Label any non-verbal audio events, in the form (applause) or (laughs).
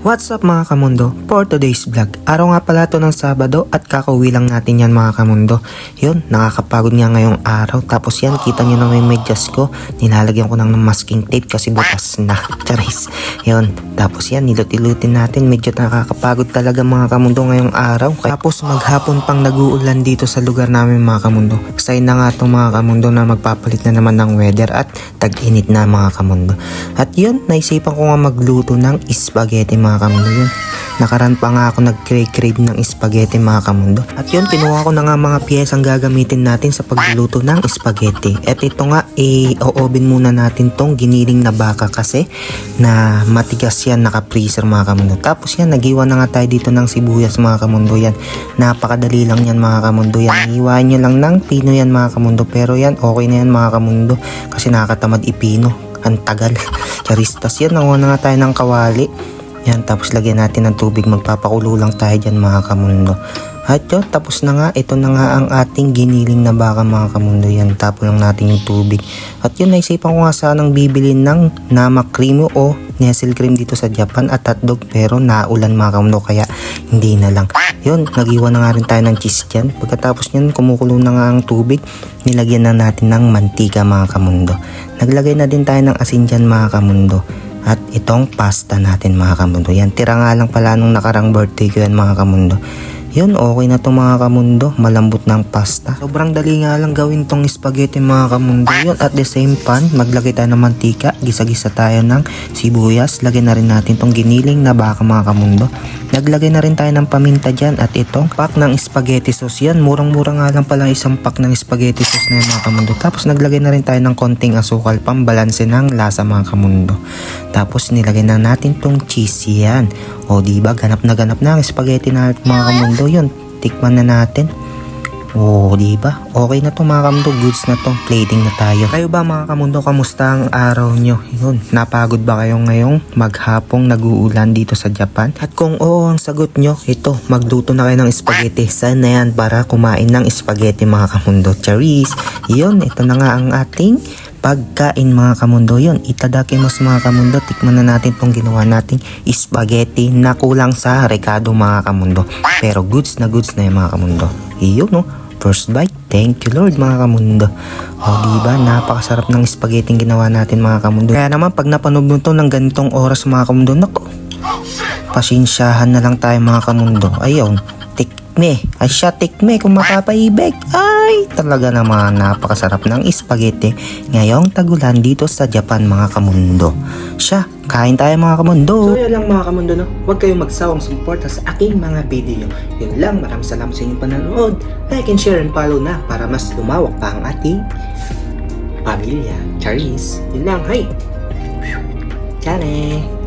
What's up mga kamundo? For today's vlog, araw nga pala to ng Sabado at kakauwi lang natin yan mga kamundo. Yun, nakakapagod nga ngayong araw. Tapos yan, kita nyo na may medyas ko. Nilalagyan ko ng masking tape kasi bukas na. (laughs) Charis. Yun, tapos yan, nilot-ilutin natin. Medyo nakakapagod talaga mga kamundo ngayong araw. Tapos maghapon pang nag-uulan dito sa lugar namin mga kamundo. Sign na nga itong mga kamundo na magpapalit na naman ng weather at tag-init na mga kamundo. At yun, naisipan ko nga magluto ng spaghetti mga kamundo yun. Nakaran pa nga ako nag-crave ng spaghetti mga kamundo. At yun, kinuha ko na nga mga piyesang gagamitin natin sa pagluluto ng spaghetti. At ito nga, i-oven muna natin tong giniling na baka kasi na matigas yan, naka-freezer mga kamundo. Tapos yan, nagiwan na nga tayo dito ng sibuyas mga kamundo yan. Napakadali lang yan mga kamundo yan. Iwain nyo lang ng pino yan mga kamundo. Pero yan, okay na yan mga kamundo. Kasi nakakatamad ipino. Ang tagal. (laughs) Charistas yan, nanguha na nga tayo ng kawali. Yan, tapos lagyan natin ng tubig. Magpapakulo lang tayo dyan mga kamundo. At yun, tapos na nga. Ito na nga ang ating giniling na baka mga kamundo. Yan, tapo lang natin yung tubig. At yun, naisipan ko nga sanang bibili ng nama cream o nestle cream dito sa Japan at hotdog. Pero naulan mga kamundo, kaya hindi na lang. Yun, nagiwan na nga rin tayo ng cheese dyan. Pagkatapos nyan, kumukulo na nga ang tubig. Nilagyan na natin ng mantika mga kamundo. Naglagay na din tayo ng asin dyan mga kamundo. At itong pasta natin mga kamundo. Yan, tira nga lang pala nung nakarang birthday ko yan mga kamundo. Yun, okay na to mga kamundo. Malambot ng pasta. Sobrang dali nga lang gawin tong spaghetti mga kamundo. Yun, at the same pan, maglagay tayo ng mantika. Gisa-gisa tayo ng sibuyas. Lagyan na rin natin tong giniling na baka mga kamundo. Naglagay na rin tayo ng paminta dyan. At itong pack ng spaghetti sauce yan. Murang-mura nga lang pala isang pack ng spaghetti sauce na yan mga kamundo. Tapos naglagay na rin tayo ng konting asukal pambalanse ng lasa mga kamundo. Tapos nilagay na natin tong cheese yan. O di ba ganap na ganap na spaghetti na mga kamundo yun. Tikman na natin. O di ba? Okay na to mga kamundo. Goods na to. Plating na tayo. Kayo ba mga kamundo? Kamusta ang araw nyo? Yun. Napagod ba kayo ngayong maghapong nag-uulan dito sa Japan? At kung oo ang sagot nyo, ito. Magluto na kayo ng spaghetti. Saan na yan para kumain ng spaghetti mga kamundo? Charis. Yun. Ito na nga ang ating pagkain mga kamundo. Yun itadakimasu mga kamundo. Tikman na natin tong ginawa nating spaghetti na kulang sa rekado mga kamundo. Pero goods na goods na yung mga kamundo. Iyon no? First bite. Thank you lord mga kamundo. O diba? Napakasarap ng spaghetti ginawa natin mga kamundo. Kaya naman pag napanood mo to ng ganitong oras mga kamundo nako pasensyahan na lang tayo mga kamundo. Ayaw tikme ay siya tikme kung mapapaibig ay talaga naman napakasarap ng spaghetti ngayong tagulan dito sa Japan mga kamundo. Siya kain tayo mga kamundo. So yun lang mga kamundo no? Huwag kayong magsawang suporta sa aking mga video. Yun lang maraming salamat sa inyong panonood. Like and share and follow na para mas lumawak pa ang ating pamilya. Charis. Yun lang hi. Tiyane